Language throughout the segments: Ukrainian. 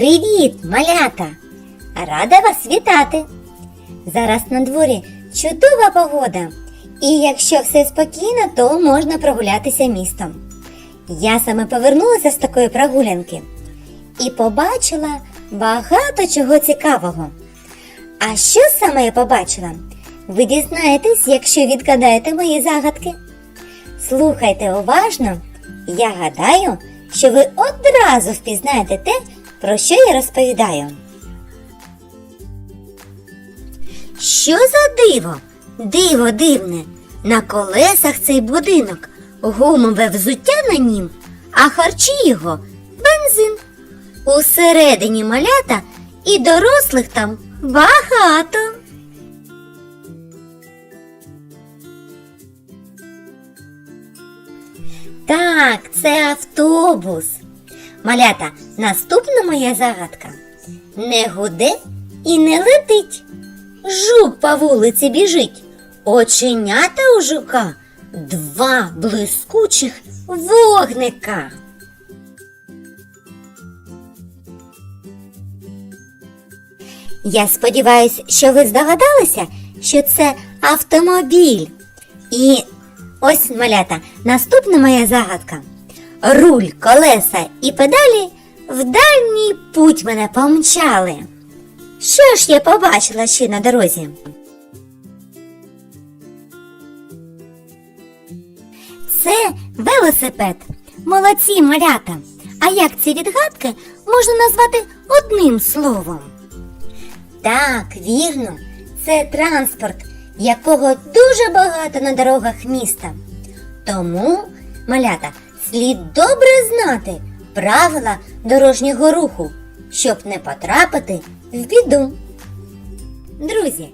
Привіт, малята! Рада вас вітати! Зараз на дворі чудова погода. І якщо все спокійно, то можна прогулятися містом. Я саме повернулася з такої прогулянки і побачила багато чого цікавого. А що саме я побачила? Ви дізнаєтесь, якщо відгадаєте мої загадки. Слухайте уважно. Я гадаю, що ви одразу впізнаєте те, про що я розповідаю. Що за диво? Диво дивне. На колесах цей будинок, гумове взуття на нім, а харчі його бензин. Усередині малята і дорослих там багато. Так, це автобус. Малята, наступна моя загадка. Не гуде і не летить. Жук по вулиці біжить. Оченята у жука два блискучих вогника. Я сподіваюся, що ви здогадалися, що це автомобіль. І ось малята, наступна моя загадка. Руль, колеса і педалі в дальній путь мене помчали. Що ж я побачила ще на дорозі? Це велосипед. Молодці малята. А як ці відгадки можна назвати одним словом? Так, вірно, це транспорт, якого дуже багато на дорогах міста. Тому, малята, слід добре знати правила дорожнього руху, щоб не потрапити в біду. Друзі,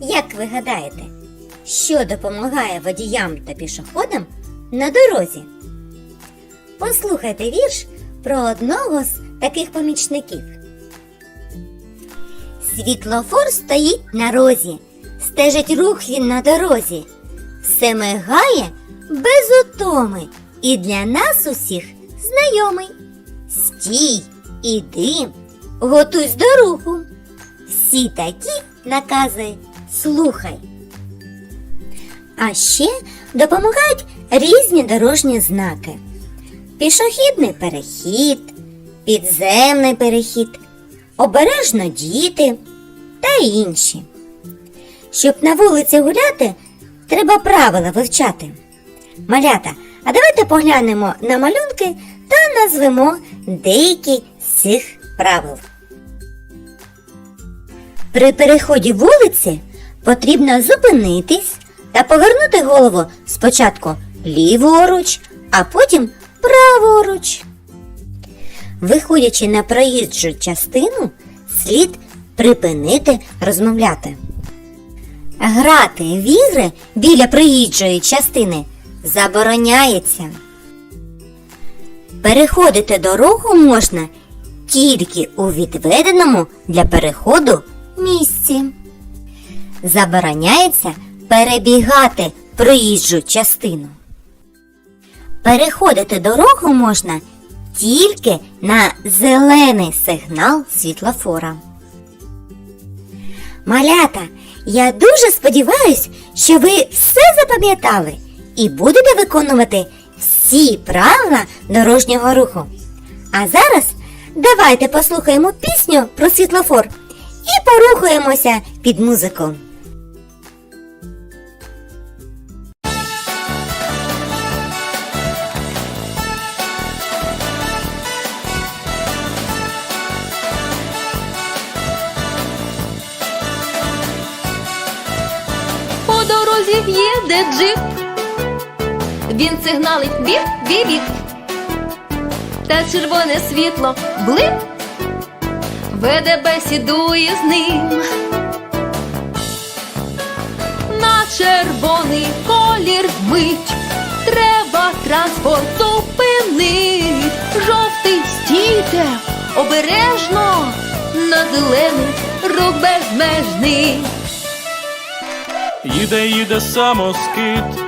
як ви гадаєте, що допомагає водіям та пішоходам на дорозі? Послухайте вірш про одного з таких помічників. Світлофор стоїть на розі, стежить рух він на дорозі, все мигає без утоми і для нас усіх знайомий. Стій, іди, готуйсь до руху. Всі такі накази слухай. А ще допомагають різні дорожні знаки. Пішохідний перехід, підземний перехід, обережно діти та інші. Щоб на вулиці гуляти, треба правила вивчати. Малята, а давайте поглянемо на малюнки та назвемо деякі з цих правил. При переході вулиці потрібно зупинитись та повернути голову спочатку ліворуч, а потім праворуч. Виходячи на проїжджу частину, слід припинити розмовляти. Грати в ігри біля проїжджої частини забороняється. Переходити дорогу можна тільки у відведеному для переходу місці. Забороняється перебігати проїжджу частину. Переходити дорогу можна тільки на зелений сигнал світлофора. Малята, я дуже сподіваюсь, що ви все запам'ятали і будете виконувати всі правила дорожнього руху. А зараз давайте послухаємо пісню про світлофор і порухаємося під музику. По дорозі їде джип, він сигналить бік, бік, та червоне світло блип, веде бесідує з ним. На червоний колір мить, треба транспорт зупинить. Жовтий стійте, обережно, на зелений рух безмежний. Їде, їде самоскид,